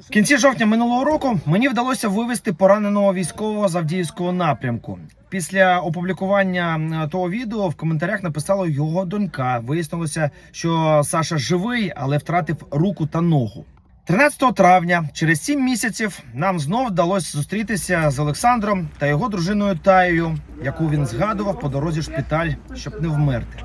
В кінці жовтня минулого року мені вдалося вивезти пораненого військового з Авдіївського напрямку. Після опублікування того відео в коментарях написала його донька. Вияснилося, що Саша живий, але втратив руку та ногу. 13 травня, через 7 місяців, нам знов вдалося зустрітися з Олександром та його дружиною Таєю, яку він згадував по дорозі в шпиталь, щоб не вмерти.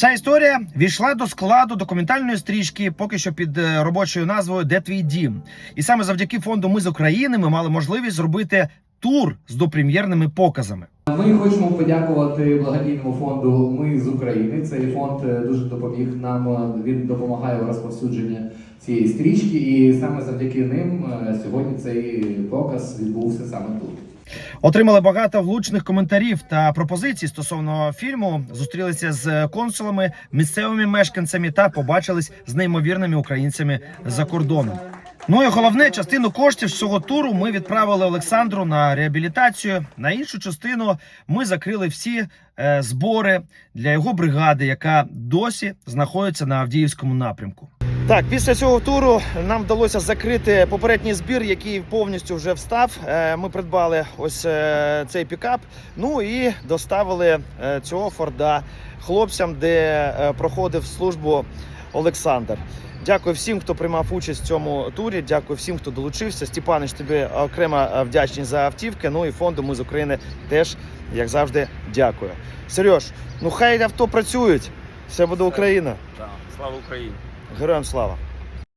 Ця історія війшла до складу документальної стрічки, поки що під е, робочою назвою Де твій дім? І саме завдяки фонду Ми з України ми мали можливість зробити тур з допрем'єрними показами. Ми хочемо подякувати благодійному фонду Ми з України. Цей фонд е, дуже допоміг нам. е, Він допомагає у розповсюдженні цієї стрічки, і саме завдяки ним е, сьогодні цей показ відбувся саме тут. Отримали багато влучних коментарів та пропозицій стосовно фільму. Зустрілися з консулами, місцевими мешканцями та побачились з неймовірними українцями за кордоном. Ну і головне, частину коштів з цього туру ми відправили Олександру на реабілітацію. На іншу частину ми закрили всі е, збори для його бригади, яка досі знаходиться на Авдіївському напрямку. Так, після цього туру нам вдалося закрити попередній збір, який повністю вже встав. Е, Ми придбали ось е, цей пікап. Ну і доставили е, цього Форда хлопцям, де проходив службу Олександр. Дякую всім, хто приймав участь в цьому турі. Дякую всім, хто долучився. Степанич, тобі окремо вдячність вдячні за автівки. Ну і фонду ми з України теж, як завжди, дякую. Сереж, ну хай авто працюють. Все буде Україна. Так, слава Україні! Героям слава!